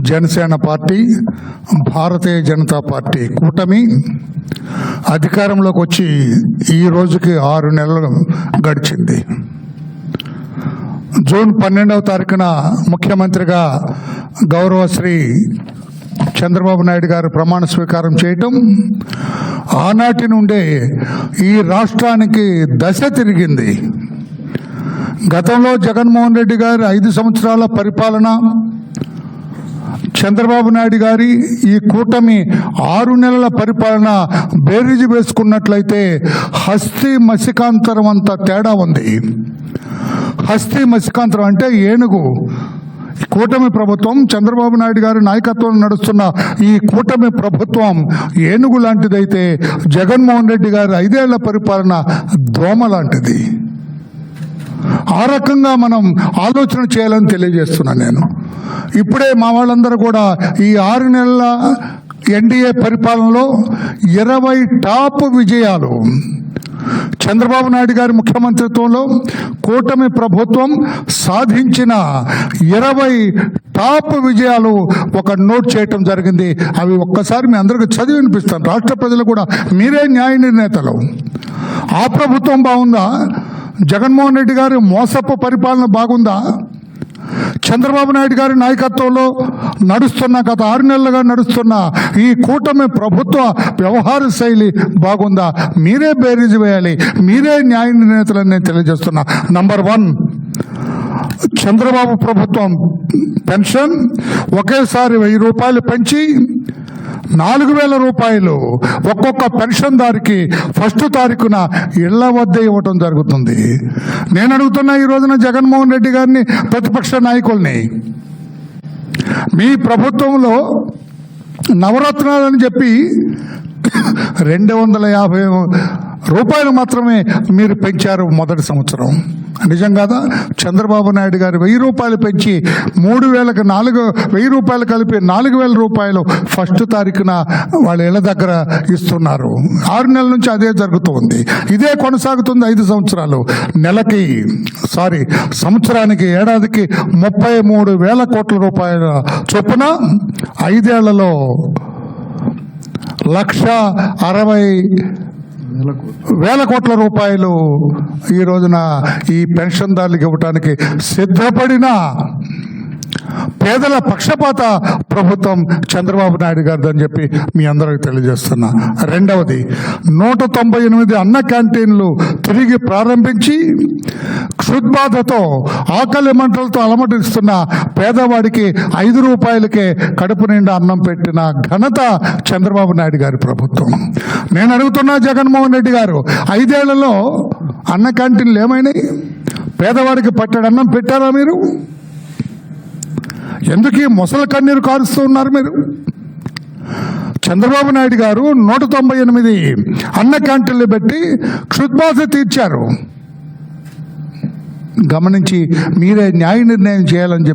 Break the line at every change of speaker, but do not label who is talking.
Janasena party Bharatiya Janata party కూటమి అధికారంలోకి వచ్చి ఈ రోజుకి ఆరు నెలలు గడిచింది. జూన్ పన్నెండవ తారీఖున ముఖ్యమంత్రిగా గౌరవ శ్రీ చంద్రబాబు నాయుడు గారు ప్రమాణ స్వీకారం చేయటం ఆనాటి నుండే ఈ రాష్ట్రానికి దశ తిరిగింది. గతంలో జగన్మోహన్ రెడ్డి గారి ఐదు సంవత్సరాల పరిపాలన చంద్రబాబు నాయుడు గారి ఈ కూటమి ఆరు నెలల పరిపాలన బేరీజు వేసుకున్నట్లయితే హస్తి మసికాంతరం అంత తేడా ఉంది. హస్తి మసికాంతరం అంటే ఏనుగు. కూటమి ప్రభుత్వం చంద్రబాబు నాయుడు గారి నాయకత్వం నడుస్తున్న ఈ కూటమి ప్రభుత్వం ఏనుగు లాంటిదైతే జగన్మోహన్ రెడ్డి గారి ఐదేళ్ళ పరిపాలన దోమ లాంటిది. ఆ రకంగా మనం ఆలోచన చేయాలని తెలియజేస్తున్నాను నేను. ఇప్పుడే మా వాళ్ళందరూ కూడా ఈ ఆరు నెలల ఎన్డీఏ పరిపాలనలో ఇరవై టాప్ విజయాలు. చంద్రబాబు నాయుడు గారి ముఖ్యమంత్రిత్వంలో కూటమి ప్రభుత్వం సాధించిన ఇరవై టాప్ విజయాలు ఒక నోట్ చేయటం జరిగింది. అవి ఒక్కసారి మీ అందరికీ చదివి వినిపిస్తాను. రాష్ట్ర ప్రజలు కూడా మీరే న్యాయ నిర్ణేతలు. ఆ ప్రభుత్వం బాగుందా? జగన్మోహన్ రెడ్డి గారి మోసపు పరిపాలన బాగుందా? చంద్రబాబు నాయుడు గారి నాయకత్వంలో నడుస్తున్న గత ఆరు నెలలుగా నడుస్తున్న ఈ కూటమి ప్రభుత్వ వ్యవహార శైలి బాగుందా? మీరే బేరీజు వేయాలి. మీరే న్యాయ నిర్ణేతలని నేను తెలియజేస్తున్నా. నంబర్ వన్ చంద్రబాబు ప్రభుత్వం పెన్షన్ ఒకేసారి వెయ్యి రూపాయలు పెంచి నాలుగు వేల రూపాయలు ఒక్కొక్క పెన్షన్దారికి ఫస్ట్ తారీఖున ఇళ్ళ వద్ద ఇవ్వటం జరుగుతుంది. నేను అడుగుతున్నా ఈ రోజున జగన్మోహన్ రెడ్డి గారిని ప్రతిపక్ష నాయకుల్ని మీ ప్రభుత్వంలో నవరత్నాలని చెప్పి రెండు వందల యాభై రూపాయలు మాత్రమే మీరు పెంచారు మొదటి సంవత్సరం. నిజం కాదా? చంద్రబాబు నాయుడు గారు వెయ్యి రూపాయలు పెంచి మూడు వేలకు నాలుగు వెయ్యి రూపాయలు కలిపి నాలుగు వేల రూపాయలు ఫస్ట్ తారీఖున వాళ్ళ ఇళ్ళ దగ్గర ఇస్తున్నారు. ఆరు నెలల నుంచి అదే జరుగుతుంది. ఇదే కొనసాగుతుంది ఐదు సంవత్సరాలు. నెలకి సారీ సంవత్సరానికి ఏడాదికి ముప్పై మూడు వేల కోట్ల రూపాయల చొప్పున ఐదేళ్ళలో లక్ష అరవై వేల కోట్ల రూపాయలు ఈ రోజున ఈ పెన్షన్దారులకు ఇవ్వటానికి సిద్ధపడిన పేదల పక్షపాత ప్రభుత్వం చంద్రబాబు నాయుడు గారిది అని చెప్పి మీ అందరికి తెలియజేస్తున్నా. రెండవది నూట తొంభై ఎనిమిది అన్న క్యాంటీన్లు తిరిగి ప్రారంభించి క్షుద్బాధతో ఆకలి మంటలతో అలమటిస్తున్న పేదవాడికి ఐదు రూపాయలకే కడుపు నిండా అన్నం పెట్టిన ఘనత చంద్రబాబు నాయుడు గారి ప్రభుత్వం. నేను అడుగుతున్నా జగన్మోహన్ రెడ్డి గారు ఐదేళ్ళలో అన్న క్యాంటీన్లు ఏమైనాయి? పేదవాడికి పట్టెడు అన్నం పెట్టారా మీరు? ఎందుకు ఈ ముసలి కన్నీరు కారుస్తూ ఉన్నారు మీరు? చంద్రబాబు నాయుడు గారు నూట తొంభై ఎనిమిది అన్న క్యాంటీన్లు పెట్టి క్షుద్బాధ తీర్చారు. గమనించి మీరే న్యాయ నిర్ణయం చేయాలని చెప్పి